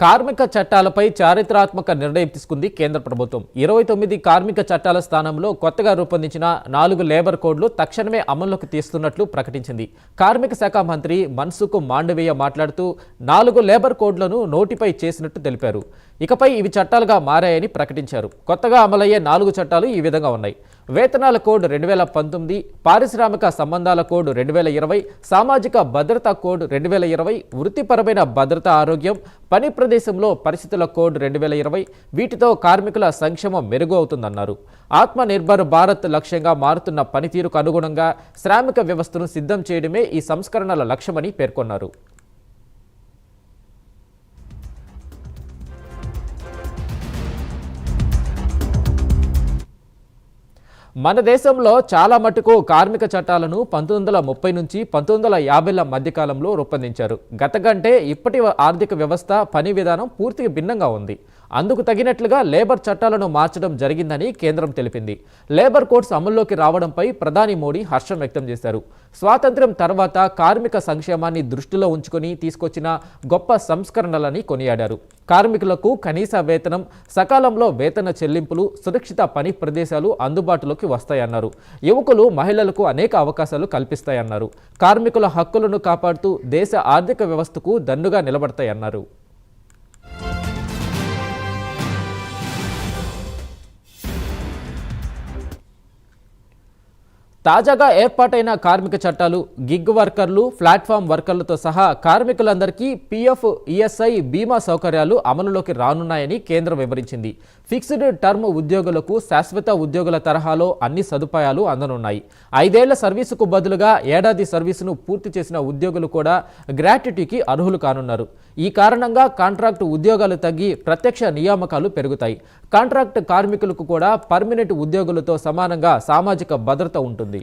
కార్మిక చట్టాలపై చారిత్రాత్మక నిర్ణయం తీసుకుంది కేంద్ర ప్రభుత్వం. ఇరవై తొమ్మిది కార్మిక చట్టాల స్థానంలో కొత్తగా రూపొందించిన నాలుగు లేబర్ కోడ్లు తక్షణమే అమల్లోకి తీస్తున్నట్లు ప్రకటించింది. కార్మిక శాఖ మంత్రి మన్సుఖ్ మాండవీయ మాట్లాడుతూ నాలుగు లేబర్ కోడ్లను నోటిఫై చేసినట్టు తెలిపారు. ఇకపై ఇవి చట్టాలుగా మారాయని ప్రకటించారు. కొత్తగా అమలయ్యే నాలుగు చట్టాలు ఈ విధంగా ఉన్నాయి. వేతనాల కోడ్ రెండు వేల పంతొమ్మిది పారిశ్రామిక సంబంధాల కోడ్ రెండు వేల ఇరవై సామాజిక భద్రతా కోడ్ రెండు వేల ఇరవై వృత్తిపరమైన భద్రత ఆరోగ్యం పని ప్రదేశంలో పరిస్థితుల కోడ్ రెండు వేల ఇరవై వీటితో కార్మికుల సంక్షేమం మెరుగు అవుతుందన్నారు ఆత్మనిర్భర్ భారత్ లక్ష్యంగా మారుతున్న పనితీరుకు అనుగుణంగా శ్రామిక వ్యవస్థను సిద్ధం చేయడమే ఈ సంస్కరణల లక్ష్యమని పేర్కొన్నారు. మన దేశంలో చాలా మటుకు కార్మిక చట్టాలను పంతొమ్మిది వందల ముప్పై నుంచి పంతొమ్మిది వందల యాభైల మధ్యకాలంలో రూపొందించారు. గత కంటే ఇప్పటి ఆర్థిక వ్యవస్థ పని విధానం పూర్తిగా భిన్నంగా ఉంది. అందుకు తగినట్లుగా లేబర్ చట్టాలను మార్చడం జరిగిందని కేంద్రం తెలిపింది. లేబర్ కోడ్స్ అమల్లోకి రావడంపై ప్రధాని మోడీ హర్షం వ్యక్తం చేశారు. స్వాతంత్ర్యం తర్వాత కార్మిక సంక్షేమాన్ని దృష్టిలో ఉంచుకొని తీసుకొచ్చిన గొప్ప సంస్కరణలని కొనియాడారు. కార్మికులకు కనీస వేతనం సకాలంలో వేతన చెల్లింపులు సురక్షిత పని ప్రదేశాలు అందుబాటులోకి వస్తాయన్నారు. యువకులు మహిళలకు అనేక అవకాశాలు కల్పిస్తాయన్నారు. కార్మికుల హక్కులను కాపాడుతూ దేశ ఆర్థిక వ్యవస్థకు దన్నుగా నిలబడతాయన్నారు. తాజాగా ఏర్పాటైన కార్మిక చట్టాలు గిగ్ వర్కర్లు ప్లాట్ఫామ్ వర్కర్లతో సహా కార్మికులందరికీ పీఎఫ్ ఈఎస్ఐ బీమా సౌకర్యాలు అమలులోకి రానున్నాయని కేంద్రం వివరించింది. ఫిక్స్డ్ టర్మ్ ఉద్యోగులకు శాశ్వత ఉద్యోగుల తరహాలో అన్ని సదుపాయాలు అందనున్నాయి. ఐదేళ్ళ సర్వీసుకు బదులుగా ఏడాది సర్వీసును పూర్తి చేసిన ఉద్యోగులు కూడా గ్రాట్యుటీకి అర్హులు కానున్నారు. ఈ కారణంగా కాంట్రాక్ట్ ఉద్యోగాలు తగ్గి ప్రత్యక్ష నియామకాలు పెరుగుతాయి. కాంట్రాక్ట్ కార్మికులకు కూడా పర్మనెంట్ ఉద్యోగులతో సమానంగా సామాజిక భద్రత ఉంటుంది.